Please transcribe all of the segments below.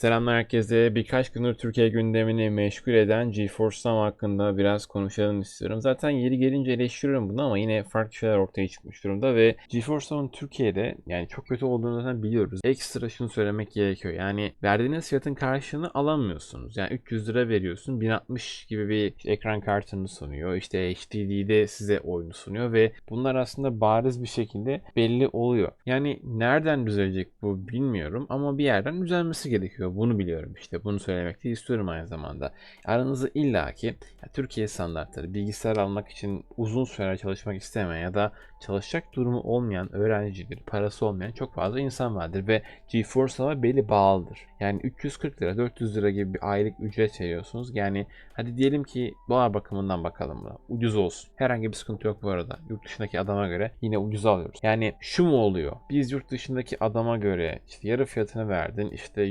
Selamlar herkese. Birkaç gündür Türkiye gündemini meşgul eden GeForce Now hakkında biraz konuşalım istiyorum. Zaten yeri gelince eleştiriyorum bunu ama yine farklı şeyler ortaya çıkmış durumda ve GeForce Now'ın Türkiye'de yani çok kötü olduğunu zaten biliyoruz. Ekstra şunu söylemek gerekiyor. Yani verdiğiniz fiyatın karşılığını alamıyorsunuz. Yani 300 lira veriyorsun. 1060 gibi bir ekran kartını sunuyor. İşte HDD'de size oyunu sunuyor ve bunlar aslında bariz bir şekilde belli oluyor. Yani nereden düzelecek bu bilmiyorum ama bir yerden düzelmesi gerekiyor. Bunu biliyorum işte. Bunu söylemek de istiyorum aynı zamanda. Aranızda illaki ya Türkiye standartları bilgisayar almak için uzun süre çalışmak istemeyen ya da çalışacak durumu olmayan öğrencidir, parası olmayan çok fazla insan vardır ve GeForce Now'a belli bağlıdır. Yani 340 lira, 400 lira gibi bir aylık ücret veriyorsunuz. Yani hadi diyelim ki dolar bakımından bakalım buna. Ucuz olsun. Herhangi bir sıkıntı yok bu arada. Yurt dışındaki adama göre yine ucuz alıyoruz. Yani şu mu oluyor? Biz yurt dışındaki adama göre işte yarı fiyatını verdin, işte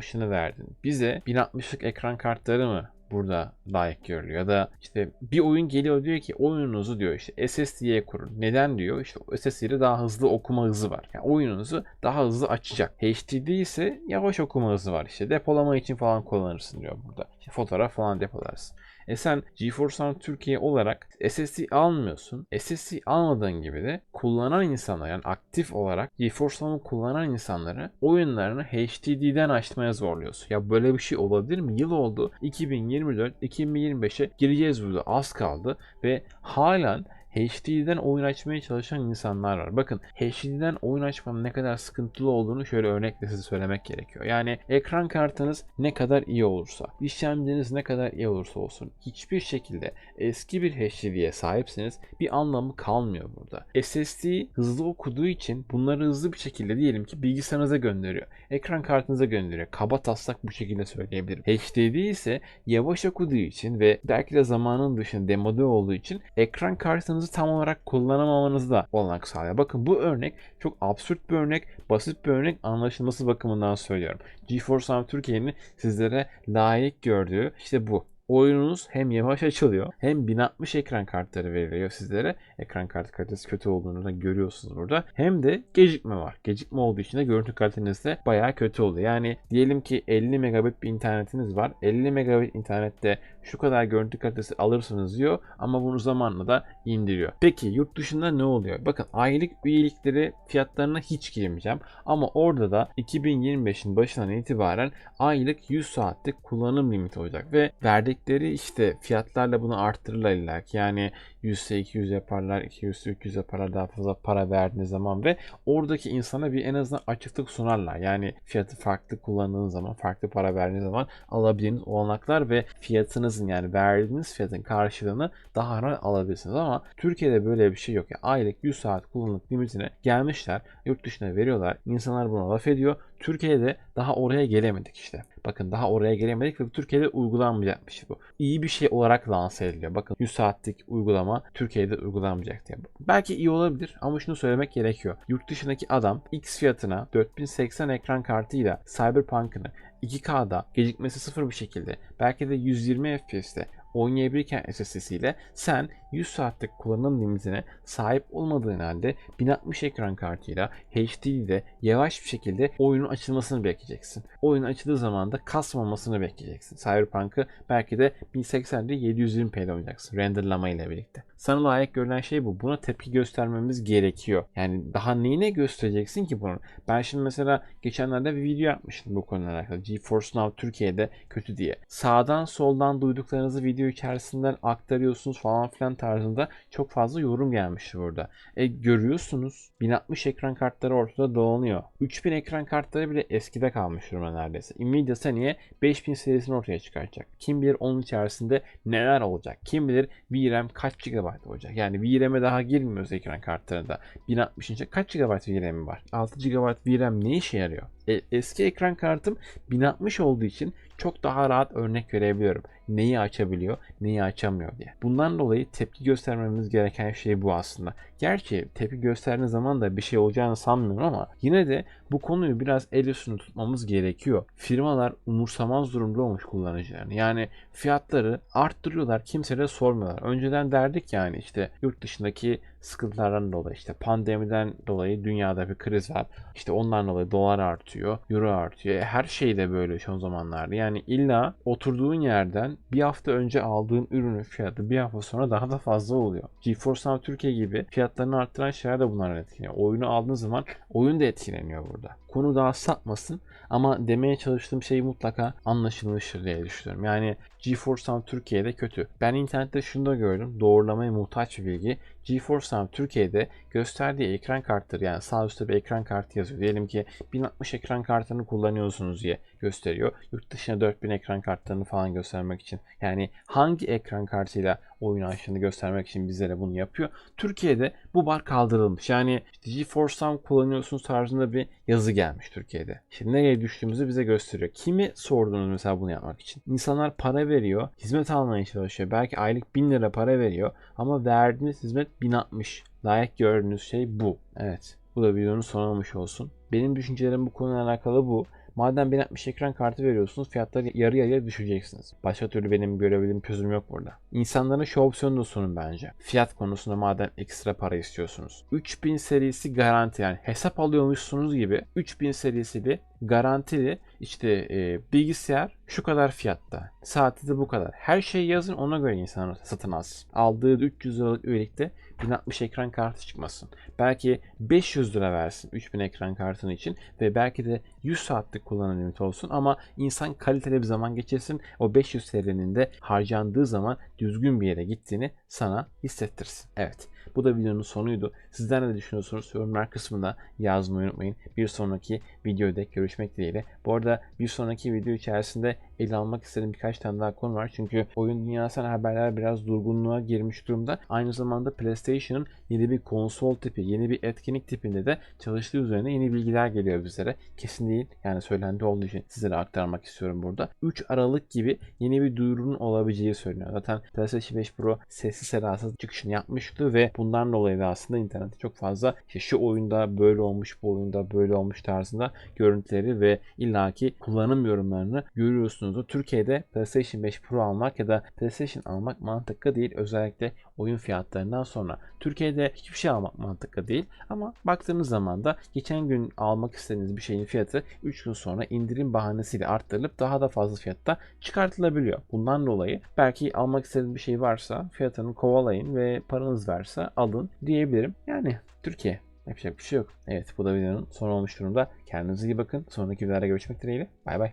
%60'ını verdin. Bize 1060'lık ekran kartları mı burada layık görülüyor. Ya da işte bir oyun geliyor diyor ki oyununuzu diyor işte SSD'ye kurun. Neden diyor? İşte SSD'de daha hızlı okuma hızı var. Yani oyununuzu daha hızlı açacak. HDD ise yavaş okuma hızı var. İşte depolama için falan kullanırsın diyor burada. İşte fotoğraf falan depolarsın. E sen GeForce Now Türkiye olarak SSD almıyorsun. SSD almadığın gibi de kullanan insanlar yani aktif olarak GeForce Now'u kullanan insanları oyunlarını HDD'den açmaya zorluyorsun. Ya böyle bir şey olabilir mi? Yıl oldu. 2024-2025'e gireceğiz burada. Az kaldı ve halen HD'den oyun açmaya çalışan insanlar var. Bakın HD'den oyun açmanın ne kadar sıkıntılı olduğunu şöyle örnekle size söylemek gerekiyor. Yani ekran kartınız ne kadar iyi olursa, işlemciniz ne kadar iyi olursa olsun hiçbir şekilde eski bir HDD'ye sahipseniz bir anlamı kalmıyor burada. SSD hızlı okuduğu için bunları hızlı bir şekilde diyelim ki bilgisayarınıza gönderiyor. Ekran kartınıza gönderiyor. Kaba taslak bu şekilde söyleyebilirim. HDD ise yavaş okuduğu için ve belki de zamanın dışında demode olduğu için ekran kartınızı tam olarak kullanamamanızı da olanak sağlıyor. Bakın bu örnek çok absürt bir örnek, basit bir örnek anlaşılması bakımından söylüyorum. GeForce Now Türkiye'nin sizlere layık gördüğü işte bu oyununuz hem yavaş açılıyor hem 1060 ekran kartları veriliyor sizlere. Ekran kartı kalitesi kötü olduğunu da görüyorsunuz burada. Hem de gecikme var. Gecikme olduğu için de görüntü kaliteniz de bayağı kötü oluyor. Yani diyelim ki 50 megabit bir internetiniz var. 50 megabit internette şu kadar görüntü kalitesi alırsınız diyor ama bunu zamanla da indiriyor. Peki yurt dışında ne oluyor? Bakın aylık üyelikleri fiyatlarına hiç girmeyeceğim ama orada da 2025'in başından itibaren aylık 100 saatlik kullanım limiti olacak ve verdikleri işte fiyatlarla bunu arttırırlar illa ki. Yani 100'se 200 yaparlar, 200'se 300 yaparlar daha fazla para verdiğiniz zaman ve oradaki insana bir en azından açıklık sunarlar. Yani fiyatı farklı kullandığınız zaman, farklı para verdiğiniz zaman alabildiğiniz olanaklar ve fiyatınızın yani verdiğiniz fiyatın karşılığını daha rahat alabilirsiniz ama Türkiye'de böyle bir şey yok. Yani aylık 100 saat kullanımlık limitine gelmişler, yurt dışına veriyorlar. İnsanlar buna laf ediyor. Türkiye'de daha oraya gelemedik işte. Bakın daha oraya gelemedik ve Türkiye'de uygulanmayacakmış bu. İyi bir şey olarak lanse ediliyor. Bakın 100 saatlik uygulama Türkiye'de uygulanmayacak diye. Belki iyi olabilir ama şunu söylemek gerekiyor. Yurt dışındaki adam X fiyatına 4080 ekran kartıyla Cyberpunk'ını 2K'da gecikmesi sıfır bir şekilde belki de 120 FPS'te oynayabilirken SSD'siyle sen 100 saatlik kullanım limitine sahip olmadığın halde 1060 ekran kartıyla HD'de yavaş bir şekilde oyunun açılmasını bekleyeceksin. Oyun açıldığı zaman da kasmamasını bekleyeceksin. Cyberpunk'ı belki de 1080'de 720p'de oynayacaksın renderlama ile birlikte. Sana layık görülen şey bu. Buna tepki göstermemiz gerekiyor. Yani daha neyine göstereceksin ki bunu? Ben şimdi mesela geçenlerde bir video yapmıştım bu konuyla alakalı. GeForce Now Türkiye'de kötü diye. Sağdan soldan duyduklarınızı video içerisinden aktarıyorsunuz falan filan tarzında çok fazla yorum gelmişti burada. E görüyorsunuz 1060 ekran kartları ortada dolanıyor. 3000 ekran kartları bile eskide kalmış durumda neredeyse. Nvidia seneye 5000 serisini ortaya çıkartacak. Kim bilir onun içerisinde neler olacak. Kim bilir VRAM kaç GB olacak. Yani VRAM'e daha girmiyoruz ekran kartlarında. 1060 inç kaç GB VRAM var? 6 GB VRAM ne işe yarıyor? E, eski ekran kartım 1060 olduğu için çok daha rahat örnek verebiliyorum. Neyi açabiliyor, neyi açamıyor diye. Bundan dolayı tepki göstermemiz gereken şey bu aslında. Gerçi tepki gösterdiğiniz zaman da bir şey olacağını sanmıyorum ama yine de bu konuyu biraz el üstünde tutmamız gerekiyor. Firmalar umursamaz durumda olmuş kullanıcılarını. Yani fiyatları arttırıyorlar kimse de sormuyorlar. Önceden derdik yani işte yurt dışındaki sıkıntılardan dolayı işte pandemiden dolayı dünyada bir kriz var. İşte ondan dolayı dolar artıyor, euro artıyor. E, Her şey de böyle son zamanlarda. Yani illa oturduğun yerden bir hafta önce aldığın ürünün fiyatı bir hafta sonra daha da fazla oluyor. GeForce Now Türkiye gibi fiyatlarını arttıran şeyler de bunlardan etkileniyor. Oyunu aldığınız zaman oyun da etkileniyor burada. Konu daha sapmasın ama demeye çalıştığım şey mutlaka anlaşılmıştır diye düşünüyorum. Yani GeForce Now Türkiye'de kötü. Ben internette şunu da gördüm. Doğrulamaya muhtaç bir bilgi. GeForce Now Türkiye'de gösterdiği ekran kartları yani sağ üstte bir ekran kartı yazıyor. Diyelim ki 1060 ekran kartını kullanıyorsunuz diye gösteriyor. Yurt dışına 4000 ekran kartlarını falan göstermek için. Yani hangi ekran kartıyla oyun açtığını göstermek için bizlere bunu yapıyor. Türkiye'de bu bar kaldırılmış. Yani işte GeForce Now kullanıyorsunuz tarzında bir yazı gelmiş Türkiye'de. Şimdi nereye düştüğümüzü bize gösteriyor. Kimi sordunuz mesela bunu yapmak için? İnsanlar para veriyor, hizmet almaya çalışıyor. Belki aylık 1000 lira para veriyor ama verdiğiniz hizmet 1060. Layık gördüğünüz şey bu. Evet. Bu da videonun sonu olmuş olsun. Benim düşüncelerim bu konuyla alakalı bu. Madem 1060 ekran kartı veriyorsunuz fiyatları yarı yarıya düşüreceksiniz. Başka türlü benim görebildiğim çözüm yok burada. İnsanların şu opsiyonu da sunun bence. Fiyat konusunda madem ekstra para istiyorsunuz. 3000 serisi garanti yani hesap alıyormuşsunuz gibi 3000 serisi garantili işte e, bilgisayar şu kadar fiyatta. Saati de bu kadar. Her şeyi yazın ona göre insanlar satın alsın. Aldığı 300 liralık üyelikte 1060 ekran kartı çıkmasın. Belki 500 lira versin 3000 ekran kartının için ve belki de 100 saatlik kullanım limiti olsun ama insan kaliteli bir zaman geçirsin. O 500 TL'nin de harcandığı zaman düzgün bir yere gittiğini sana hissettirsin. Evet. Bu da videonun sonuydu. Sizler ne düşünüyorsunuz? Yorumlar kısmında yazmayı unutmayın. Bir sonraki videoda görüşmek dileğiyle. Bu arada bir sonraki video içerisinde ele almak istediğim birkaç tane daha konu var. Çünkü oyun dünyasından haberler biraz durgunluğa girmiş durumda. Aynı zamanda PlayStation'ın yeni bir konsol tipi, yeni bir etkinlik tipinde de çalıştığı üzerine yeni bilgiler geliyor bizlere. Kesin değil. Yani söylendiği olduğu için sizlere aktarmak istiyorum burada. 3 Aralık gibi yeni bir duyurunun olabileceği söyleniyor. Zaten PlayStation 5 Pro sessiz sedasız çıkışını yapmıştı ve bundan dolayı da aslında internette çok fazla işte şu oyunda böyle olmuş, bu oyunda böyle olmuş tarzında görüntüleri ve illaki kullanım yorumlarını görüyorsunuz. Türkiye'de PlayStation 5 Pro almak ya da PlayStation almak mantıklı değil. Özellikle oyun fiyatlarından sonra. Türkiye'de hiçbir şey almak mantıklı değil. Ama baktığınız zaman da geçen gün almak istediğiniz bir şeyin fiyatı 3 gün sonra indirim bahanesiyle arttırılıp daha da fazla fiyatta çıkartılabiliyor. Bundan dolayı belki almak istediğiniz bir şey varsa fiyatını kovalayın ve paranız varsa alın diyebilirim. Yani Türkiye Yapacak bir şey yok. Evet bu da videonun sonu olmuş durumda. Kendinize iyi bakın. Sonraki videolarda görüşmek dileğiyle. Bay bay.